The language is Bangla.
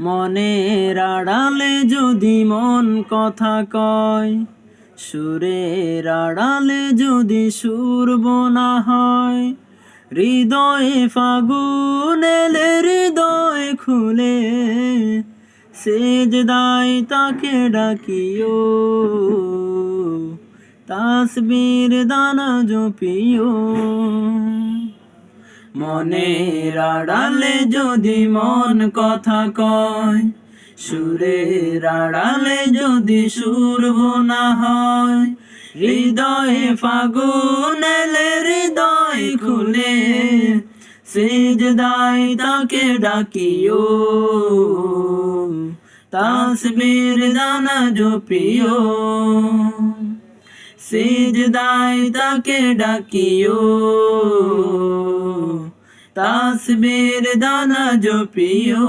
মনের আড়ালে যদি মন কথা কয়, সুরের আড়ালে যদি সুর বোনা হয়, হৃদয়ে ফাগুন এলে হৃদয় খুলে সেজ দাই তাকে ডাকিও। তাসবীর দানা জপিও। মনের আড়ালে যদি মন কথা কয়, সুরের আড়ালে যদি সুর বোনা হয়, হৃদয়ে ফাগুন হৃদয় খুলে সেজদাই তাকে ডাকিও। তাসবীর দানা জপিও সেজদাই তাকে ডাকিও। তাসবের দানা জপিও।